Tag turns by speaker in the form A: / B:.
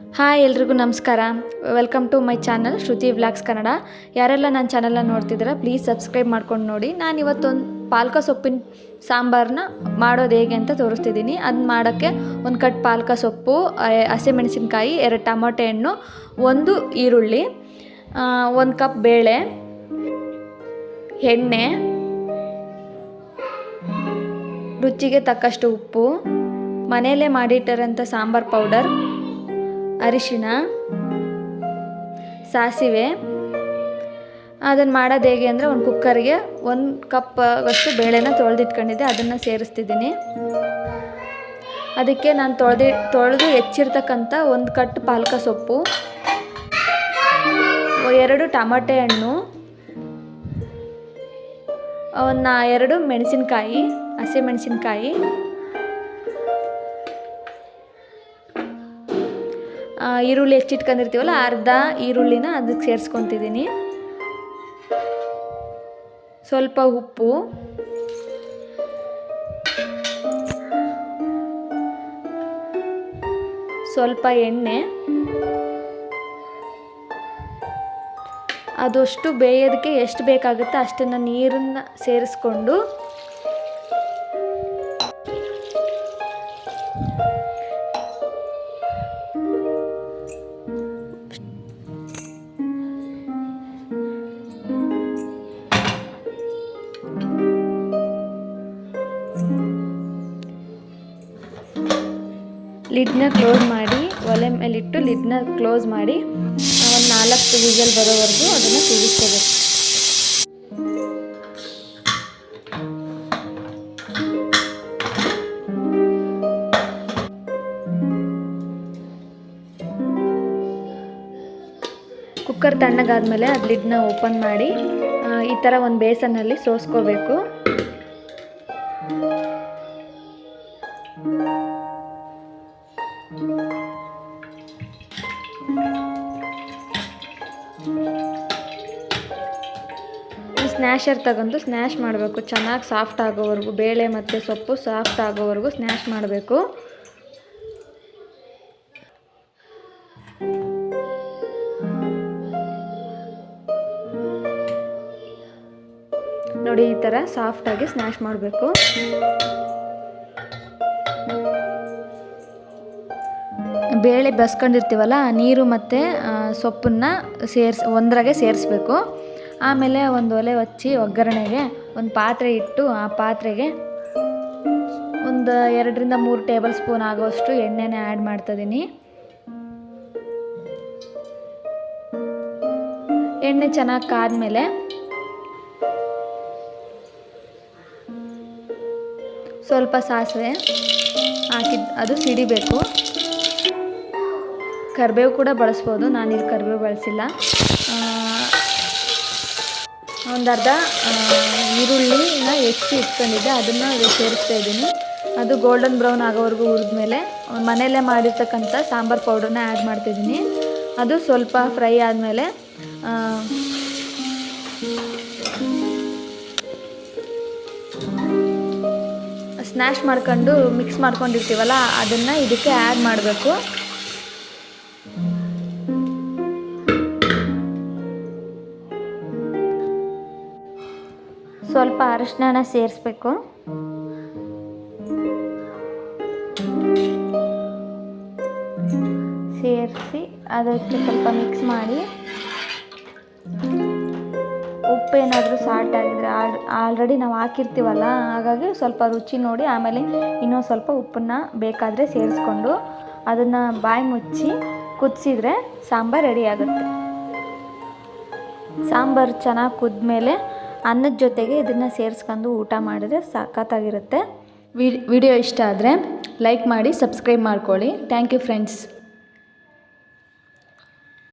A: Hi ಎಲ್ರಿಗೂ ನಮಸ್ಕಾರ. Welcome to my channel Shruti vlogs Kannada ಯಾರೆಲ್ಲ ನನ್ನ ಚಾನಲ್ನ ನೋಡ್ತಿದ್ದೀರಾ ಪ್ಲೀಸ್ ಸಬ್ಸ್ಕ್ರೈಬ್ ಮಾಡ್ಕೊಂಡು ನೋಡಿ. ನಾನು ಇವತ್ತೊಂದು ಪಾಲಕ ಸೊಪ್ಪಿನ ಸಾಂಬಾರನ್ನ ಮಾಡೋದು ಹೇಗೆ ಅಂತ ತೋರಿಸ್ತಿದ್ದೀನಿ. ಅದನ್ನ ಮಾಡೋಕ್ಕೆ ಒಂದು ಕಟ್ ಪಾಲಕ ಸೊಪ್ಪು ಹಸಿಮೆಣಸಿನ್ಕಾಯಿ ಎರಡು ಟಮಾಟೆ ಹಣ್ಣು, ಒಂದು ಈರುಳ್ಳಿ ಒಂದು ಕಪ್ ಬೇಳೆ, ಎಣ್ಣೆ, ರುಚಿಗೆ ತಕ್ಕಷ್ಟು ಉಪ್ಪು ಮನೆಯಲ್ಲೇ ಮಾಡಿಟ್ಟಿರೋಂಥ ಸಾಂಬಾರ್ ಪೌಡರ್ ಅರಿಶಿಣ, ಸಾಸಿವೆ. ಅದನ್ನು ಮಾಡೋದು ಹೇಗೆ ಅಂದರೆ ಒಂದು ಕುಕ್ಕರ್ಗೆ ಒಂದು ಕಪ್ ಅಷ್ಟು ಬೇಳೆನ ತೊಳೆದಿಟ್ಕೊಂಡಿದ್ದೆ, ಅದನ್ನು ಸೇರಿಸ್ತಿದ್ದೀನಿ. ಅದಕ್ಕೆ ನಾನು ತೊಳೆದು ತೊಳೆದು ಹೆಚ್ಚಿರ್ತಕ್ಕಂಥ ಒಂದು ಕಟ್ ಪಾಲಕ ಸೊಪ್ಪು, ಎರಡು ಟಮಾಟೆ ಹಣ್ಣು, ಒಂದು ಎರಡು ಮೆಣಸಿನಕಾಯಿ ಹಸಿಮೆಣಸಿನ್ಕಾಯಿ ಈರುಳ್ಳಿ ಹೆಚ್ಚಿಟ್ಕೊಂಡಿರ್ತೀವಲ್ಲ ಅರ್ಧ ಈರುಳ್ಳಿನ ಅದಕ್ಕೆ ಸೇರಿಸ್ಕೊತಿದ್ದೀನಿ. ಸ್ವಲ್ಪ ಉಪ್ಪು. ಸ್ವಲ್ಪ ಎಣ್ಣೆ. ಅದಷ್ಟು ಬೇಯೋದಕ್ಕೆ ಎಷ್ಟು ಬೇಕಾಗುತ್ತೆ ಅಷ್ಟನ್ನು ನೀರನ್ನು ಸೇರಿಸ್ಕೊಂಡು ಲಿಡ್ನ ಕ್ಲೋಸ್ ಮಾಡಿ, ಒಲೆ ಮೇಲಿಟ್ಟು ಲಿಡ್ನ ಕ್ಲೋಸ್ ಮಾಡಿ ಒಂದು ನಾಲ್ಕು ವಿಜಲ್ ಬರೋವರೆಗೂ ಅದನ್ನು ಕೂಗಿಸ್ಕೋಬೇಕು. ಕುಕ್ಕರ್ ತಣ್ಣಗಾದ್ಮೇಲೆ ಅದು ಲಿಡ್ನ ಓಪನ್ ಮಾಡಿ ಈ ಥರ ಒಂದು ಬೇಸನ್ನಲ್ಲಿ ಸೋಸ್ಕೋಬೇಕು. ಸ್ನ್ಯಾಶರ್ ತಗೊಂಡು ಸ್ನ್ಯಾಶ್ ಮಾಡಬೇಕು. ಚೆನ್ನಾಗಿ ಸಾಫ್ಟ್ ಆಗೋವರೆಗೂ, ಬೇಳೆ ಮತ್ತು ಸೊಪ್ಪು ಸಾಫ್ಟ್ ಆಗೋವರೆಗೂ ಸ್ನ್ಯಾಶ್ ಮಾಡಬೇಕು. ನೋಡಿ ಈ ಥರ ಸಾಫ್ಟಾಗಿ ಸ್ನ್ಯಾಶ್ ಮಾಡಬೇಕು. ಬೇಳೆ ಬಸ್ಕೊಂಡಿರ್ತೀವಲ್ಲ, ನೀರು ಮತ್ತು ಸೊಪ್ಪನ್ನು ಸೇರಿಸಿ, ಒಂದರಾಗೆ ಸೇರಿಸ್ಬೇಕು. ಆಮೇಲೆ ಒಂದು ಒಲೆ ಹಚ್ಚಿ ಒಗ್ಗರಣೆಗೆ ಒಂದು ಪಾತ್ರೆ ಇಟ್ಟು ಆ ಪಾತ್ರೆಗೆ ಒಂದು ಎರಡರಿಂದ ಮೂರು ಟೇಬಲ್ ಸ್ಪೂನ್ ಆಗೋಷ್ಟು ಎಣ್ಣೆನ ಆ್ಯಡ್ ಮಾಡ್ತಾಯಿದ್ದೀನಿ ಎಣ್ಣೆ ಚೆನ್ನಾಗಿ ಕಾದ್ಮೇಲೆ ಸ್ವಲ್ಪ ಸಾಸಿವೆ ಹಾಕಿದ್, ಅದು ಸಿಡಿಬೇಕು. ಕರಿಬೇವು ಕೂಡ ಬಳಸ್ಬೋದು. ನಾನಿಲ್ಲಿ ಕರಿಬೇವು ಬಳಸಿಲ್ಲ. ಒಂದು ಅರ್ಧ ಈರುಳ್ಳಿನ ಹೆಚ್ಚಿ ಇಟ್ಕೊಂಡಿದ್ದೆ. ಅದನ್ನು ಸೇರಿಸ್ತಾ ಇದ್ದೀನಿ. ಅದು ಗೋಲ್ಡನ್ ಬ್ರೌನ್ ಆಗೋವರೆಗೂ ಹುರಿದ್ಮೇಲೆ, ಮನೆಯಲ್ಲೇ ಮಾಡಿರ್ತಕ್ಕಂಥ ಸಾಂಬಾರು ಪೌಡರ್ನ ಆ್ಯಡ್ ಮಾಡ್ತಿದ್ದೀನಿ ಅದು ಸ್ವಲ್ಪ ಫ್ರೈ ಆದಮೇಲೆ ಸ್ನ್ಯಾಶ್ ಮಾಡ್ಕೊಂಡು ಮಿಕ್ಸ್ ಮಾಡ್ಕೊಂಡಿರ್ತೀವಲ್ಲ, ಅದನ್ನು ಇದಕ್ಕೆ ಆ್ಯಡ್ ಮಾಡಬೇಕು. ಸ್ವಲ್ಪ ಅರಿಶಿನ ಸೇರಿಸ್ಬೇಕು. ಸೇರಿಸಿ ಅದಕ್ಕೆ ಸ್ವಲ್ಪ ಮಿಕ್ಸ್ ಮಾಡಿ. ಉಪ್ಪೇನಾದರೂ ಸಾಲ್ಟ್ ಆಗಿದ್ರೆ ಆಲ್ ಆಲ್ರೆಡಿ ನಾವು ಹಾಕಿರ್ತೀವಲ್ಲ, ಹಾಗಾಗಿ ಸ್ವಲ್ಪ ರುಚಿ ನೋಡಿ, ಆಮೇಲೆ ಇನ್ನೂ ಸ್ವಲ್ಪ ಉಪ್ಪನ್ನು ಬೇಕಾದರೆ ಸೇರಿಸ್ಕೊಂಡು ಅದನ್ನು ಬಾಯಿ ಮುಚ್ಚಿ ಕುದಿಸಿದ್ರೆ ಸಾಂಬಾರು ರೆಡಿ ಆಗುತ್ತೆ. ಸಾಂಬಾರು ಚೆನ್ನಾಗಿ ಕುದ್ಮೇಲೆ ಅನ್ನದ ಜೊತೆಗೆ ಇದನ್ನು ಸೇರಿಸ್ಕೊಂಡು ಊಟ ಮಾಡಿದ್ರೆ ಸಖತ್ತಾಗಿರುತ್ತೆ ವಿಡಿಯೋ ಇಷ್ಟ ಆದರೆ ಲೈಕ್ ಮಾಡಿ ಸಬ್ಸ್ಕ್ರೈಬ್ ಮಾಡ್ಕೊಳ್ಳಿ. Thank you friends